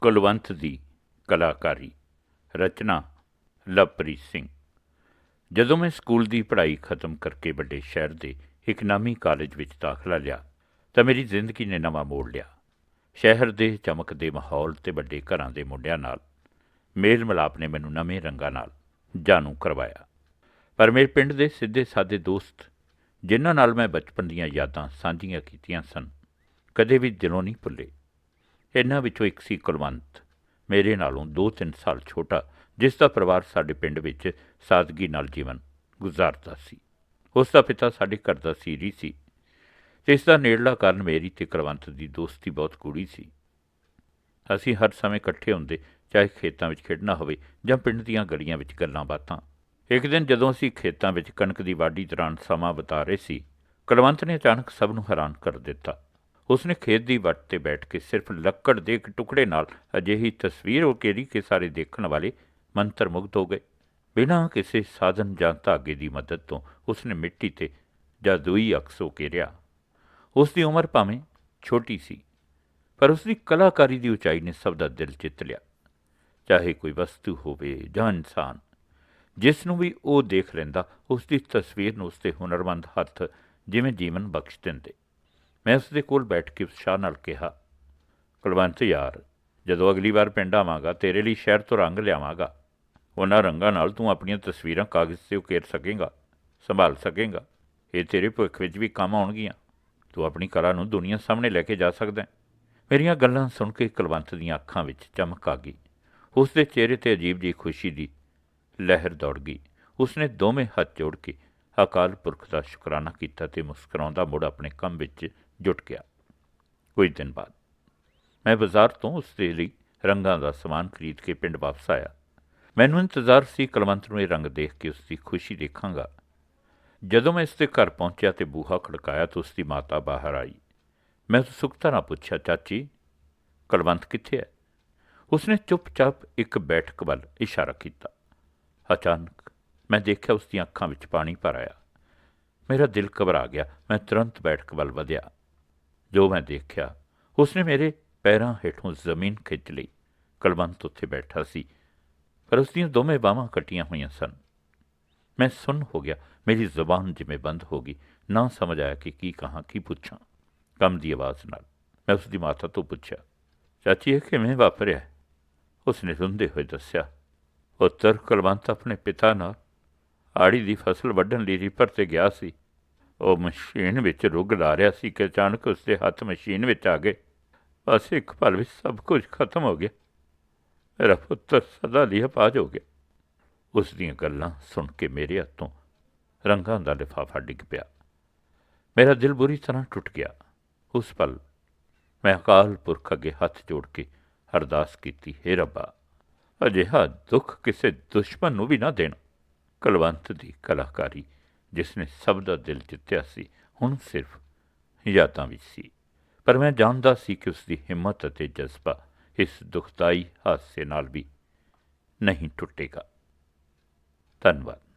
ਕੁਲਵੰਤ ਦੀ ਕਲਾਕਾਰੀ, ਰਚਨਾ ਲਵਪ੍ਰੀਤ ਸਿੰਘ। ਜਦੋਂ ਮੈਂ ਸਕੂਲ ਦੀ ਪੜ੍ਹਾਈ ਖਤਮ ਕਰਕੇ ਵੱਡੇ ਸ਼ਹਿਰ ਦੇ ਇੱਕ ਨਾਮੀ ਕਾਲਜ ਵਿੱਚ ਦਾਖਲਾ ਲਿਆ, ਤਾਂ ਮੇਰੀ ਜ਼ਿੰਦਗੀ ਨੇ ਨਵਾਂ ਮੋੜ ਲਿਆ। ਸ਼ਹਿਰ ਦੇ ਚਮਕਦੇ ਮਾਹੌਲ ਤੇ ਵੱਡੇ ਘਰਾਂ ਦੇ ਮੁੰਡਿਆਂ ਨਾਲ ਮੇਲ ਮਿਲਾਪ ਨੇ ਮੈਨੂੰ ਨਵੇਂ ਰੰਗਾਂ ਨਾਲ ਜਾਣੂ ਕਰਵਾਇਆ। ਪਰ ਮੇਰੇ ਪਿੰਡ ਦੇ ਸਿੱਧੇ ਸਾਦੇ ਦੋਸਤ, ਜਿਨ੍ਹਾਂ ਨਾਲ ਮੈਂ ਬਚਪਨ ਦੀਆਂ ਯਾਦਾਂ ਸਾਂਝੀਆਂ ਕੀਤੀਆਂ ਸਨ, ਕਦੇ ਵੀ ਦਿਲੋਂ ਨਹੀਂ ਭੁੱਲੇ। ਇਹਨਾਂ ਵਿੱਚੋਂ ਇੱਕ ਸੀ ਕੁਲਵੰਤ। ਮੇਰੇ ਨਾਲੋਂ 2-3 ਸਾਲ ਛੋਟਾ, ਜਿਸ ਦਾ ਪਰਿਵਾਰ ਸਾਡੇ ਪਿੰਡ ਵਿੱਚ ਸਾਦਗੀ ਨਾਲ ਜੀਵਨ ਗੁਜ਼ਾਰਦਾ ਸੀ। ਉਸ ਦਾ ਪਿਤਾ ਸਾਡੇ ਘਰ ਦਾ ਸੀਰੀ ਸੀ ਤੇ ਇਸ ਦਾ ਨੇੜਲਾ ਕਾਰਨ ਮੇਰੀ ਤੇ ਕੁਲਵੰਤ ਦੀ ਦੋਸਤੀ ਬਹੁਤ ਗੂੜੀ ਸੀ। ਅਸੀਂ ਹਰ ਸਮੇਂ ਇਕੱਠੇ ਹੁੰਦੇ, ਚਾਹੇ ਖੇਤਾਂ ਵਿੱਚ ਖੇਡਣਾ ਹੋਵੇ ਜਾਂ ਪਿੰਡ ਦੀਆਂ ਗਲੀਆਂ ਵਿੱਚ ਗੱਲਾਂ ਬਾਤਾਂ। ਇੱਕ ਦਿਨ ਜਦੋਂ ਅਸੀਂ ਖੇਤਾਂ ਵਿੱਚ ਕਣਕ ਦੀ ਵਾਢੀ ਦੌਰਾਨ ਸਮਾਂ ਬਿਤਾ ਰਹੇ ਸੀ, ਕੁਲਵੰਤ ਨੇ ਅਚਾਨਕ ਸਭ ਨੂੰ ਹੈਰਾਨ ਕਰ ਦਿੱਤਾ। ਉਸਨੇ ਖੇਤ ਦੀ ਵੱਟ ਤੇ ਬੈਠ ਕੇ ਸਿਰਫ ਲੱਕੜ ਦੇ ਇੱਕ ਟੁਕੜੇ ਨਾਲ ਅਜਿਹੀ ਤਸਵੀਰ ਉਕੇਰੀ ਕਿ ਸਾਰੇ ਦੇਖਣ ਵਾਲੇ ਮੰਤਰ ਮੁਗਧ ਹੋ ਗਏ। ਬਿਨਾਂ ਕਿਸੇ ਸਾਧਨ ਜਾਂ ਧਾਗੇ ਦੀ ਮਦਦ ਤੋਂ ਉਸਨੇ ਮਿੱਟੀ ਤੇ ਜਾਦੂਈ ਅਕਸ ਉਕੇਰਿਆ। ਉਸ ਦੀ ਉਮਰ ਭਾਵੇਂ ਛੋਟੀ ਸੀ, ਪਰ ਉਸ ਦੀ ਕਲਾਕਾਰੀ ਦੀ ਉਚਾਈ ਨੇ ਸਭ ਦਾ ਦਿਲ ਜਿੱਤ ਲਿਆ। ਚਾਹੇ ਕੋਈ ਵਸਤੂ ਹੋਵੇ ਜਾਂ ਇਨਸਾਨ, ਜਿਸ ਨੂੰ ਵੀ ਉਹ ਦੇਖ ਲੈਂਦਾ ਉਸ ਦੀ ਤਸਵੀਰ ਨੂੰ ਉਸ ਦੇ ਹੁਨਰਮੰਦ ਹੱਥ ਜਿਵੇਂ ਜੀਵਨ ਬਖਸ਼ ਦਿੰਦੇ। ਮੈਂ ਉਸ ਦੇ ਕੋਲ ਬੈਠ ਕੇ ਉਤਸ਼ਾਹ ਨਾਲ ਕਿਹਾ, ਕੁਲਵੰਤ ਯਾਰ, ਜਦੋਂ ਅਗਲੀ ਵਾਰ ਪਿੰਡ ਆਵਾਂਗਾ, ਤੇਰੇ ਲਈ ਸ਼ਹਿਰ ਤੋਂ ਰੰਗ ਲਿਆਵਾਂਗਾ। ਉਹਨਾਂ ਰੰਗਾਂ ਨਾਲ ਤੂੰ ਆਪਣੀਆਂ ਤਸਵੀਰਾਂ ਕਾਗਜ਼ ਤੇ ਉਕੇਰ ਸਕੇਂਗਾ, ਸੰਭਾਲ ਸਕੇਂਗਾ। ਇਹ ਤੇਰੇ ਭਵਿੱਖ ਵਿੱਚ ਵੀ ਕੰਮ ਆਉਣਗੀਆਂ। ਤੂੰ ਆਪਣੀ ਕਲਾ ਨੂੰ ਦੁਨੀਆ ਸਾਹਮਣੇ ਲੈ ਕੇ ਜਾ ਸਕਦਾ ਹੈ। ਮੇਰੀਆਂ ਗੱਲਾਂ ਸੁਣ ਕੇ ਕੁਲਵੰਤ ਦੀਆਂ ਅੱਖਾਂ ਵਿੱਚ ਚਮਕ ਆ ਗਈ। ਉਸ ਦੇ ਚਿਹਰੇ ਤੇ ਅਜੀਬ ਜਿਹੀ ਖੁਸ਼ੀ ਦੀ ਲਹਿਰ ਦੌੜ ਗਈ। ਉਸਨੇ ਦੋਵੇਂ ਹੱਥ ਜੋੜ ਕੇ ਅਕਾਲ ਪੁਰਖ ਦਾ ਸ਼ੁਕਰਾਨਾ ਕੀਤਾ ਤੇ ਮੁਸਕਰਾਉਂਦਾ ਮੁੜ ਆਪਣੇ ਕੰਮ ਵਿੱਚ ਜੁਟ ਗਿਆ ਕੁਝ ਦਿਨ ਬਾਅਦ ਮੈਂ ਬਾਜ਼ਾਰ ਤੋਂ ਉਸ ਦੇ ਲਈ ਰੰਗਾਂ ਦਾ ਸਮਾਨ ਖਰੀਦ ਕੇ ਪਿੰਡ ਵਾਪਸ ਆਇਆ ਮੈਨੂੰ ਇੰਤਜ਼ਾਰ ਸੀ ਕੁਲਵੰਤ ਨੂੰ ਇਹ ਰੰਗ ਦੇਖ ਕੇ ਉਸ ਦੀ ਖੁਸ਼ੀ ਦੇਖਾਂਗਾ ਜਦੋਂ ਮੈਂ ਇਸ ਦੇ ਘਰ ਪਹੁੰਚਿਆ ਤੇ ਬੂਹਾ ਖੜਕਾਇਆ ਤਾਂ ਉਸ ਦੀ ਮਾਤਾ ਬਾਹਰ ਆਈ ਮੈਂ ਉਤਸੁਕਤਾ ਨਾਲ ਪੁੱਛਿਆ ਚਾਚੀ ਕੁਲਵੰਤ ਕਿੱਥੇ ਹੈ ਉਸਨੇ ਚੁੱਪਚਾਪ ਇੱਕ ਬੈਠਕ ਵੱਲ ਇਸ਼ਾਰਾ ਕੀਤਾ ਅਚਾਨਕ ਮੈਂ ਦੇਖਿਆ ਉਸ ਦੀਆਂ ਅੱਖਾਂ ਵਿੱਚ ਪਾਣੀ ਭਰ ਆਇਆ ਮੇਰਾ ਦਿਲ ਘਬਰਾ ਗਿਆ ਮੈਂ ਤੁਰੰਤ ਬੈਠਕ ਵੱਲ ਵਧਿਆ ਜੋ ਮੈਂ ਦੇਖਿਆ, ਉਸਨੇ ਮੇਰੇ ਪੈਰਾਂ ਹੇਠੋਂ ਜ਼ਮੀਨ ਖਿੱਚ ਲਈ। ਕੁਲਵੰਤ ਉੱਥੇ ਬੈਠਾ ਸੀ, ਪਰ ਉਸ ਦੀਆਂ ਦੋਵੇਂ ਬਾਹਾਂ ਕੱਟੀਆਂ ਹੋਈਆਂ ਸਨ। ਮੈਂ ਸੁੰਨ ਹੋ ਗਿਆ, ਮੇਰੀ ਜ਼ੁਬਾਨ ਜਿਵੇਂ ਬੰਦ ਹੋ ਗਈ, ਨਾ ਸਮਝ ਆਇਆ ਕਿ ਕੀ ਕਹਾਂ, ਕੀ ਪੁੱਛਾਂ। ਕੰਮ ਦੀ ਆਵਾਜ਼ ਨਾਲ ਮੈਂ ਉਸ ਦੀ ਮਾਤਾ ਤੋਂ ਪੁੱਛਿਆ, ਚਾਚੀ, ਇਹ ਕਿਵੇਂ ਵਾਪਰਿਆ? ਉਸਨੇ ਰੁੰਦੇ ਹੋਏ ਦੱਸਿਆ, ਉੱਤਰ, ਕੁਲਵੰਤ ਆਪਣੇ ਪਿਤਾ ਨਾਲ ਆੜੀ ਦੀ ਫਸਲ ਵੱਢਣ ਲਈ ਰੀਪਰ ਤੇ ਗਿਆ ਸੀ। ਉਹ ਮਸ਼ੀਨ ਵਿੱਚ ਰੁੱਗ ਲਾ ਰਿਹਾ ਸੀ ਕਿ ਅਚਾਨਕ ਉਸਦੇ ਹੱਥ ਮਸ਼ੀਨ ਵਿੱਚ ਆ ਗਏ। ਬਸ ਇੱਕ ਪਲ ਵਿੱਚ ਸਭ ਕੁਝ ਖਤਮ ਹੋ ਗਿਆ। ਮੇਰਾ ਪੁੱਤਰ ਸਦਾ ਲਈ ਅਪਾਜ ਹੋ ਗਿਆ। ਉਸ ਦੀਆਂ ਗੱਲਾਂ ਸੁਣ ਕੇ ਮੇਰੇ ਹੱਥੋਂ ਰੰਗਾਂ ਦਾ ਲਿਫਾਫਾ ਡਿੱਗ ਪਿਆ। ਮੇਰਾ ਦਿਲ ਬੁਰੀ ਤਰ੍ਹਾਂ ਟੁੱਟ ਗਿਆ। ਉਸ ਪਲ ਮੈਂ ਅਕਾਲ ਪੁਰਖ ਅੱਗੇ ਹੱਥ ਜੋੜ ਕੇ ਅਰਦਾਸ ਕੀਤੀ, ਹੈ ਰੱਬਾ, ਅਜਿਹਾ ਦੁੱਖ ਕਿਸੇ ਦੁਸ਼ਮਣ ਨੂੰ ਵੀ ਨਾ ਦੇਣਾ। ਕਲਵੰਤ ਦੀ ਕਲਾਕਾਰੀ ਜਿਸ ਨੇ ਸਭ ਦਾ ਦਿਲ ਜਿੱਤਿਆ ਸੀ, ਹੁਣ ਸਿਰਫ ਯਾਦਾਂ ਵਿੱਚ ਸੀ। ਪਰ ਮੈਂ ਜਾਣਦਾ ਸੀ ਕਿ ਉਸ ਦੀ ਹਿੰਮਤ ਅਤੇ ਜਜ਼ਬਾ ਇਸ ਦੁਖਦਾਈ ਹਾਦਸੇ ਨਾਲ ਵੀ ਨਹੀਂ ਟੁੱਟੇਗਾ। ਧੰਨਵਾਦ।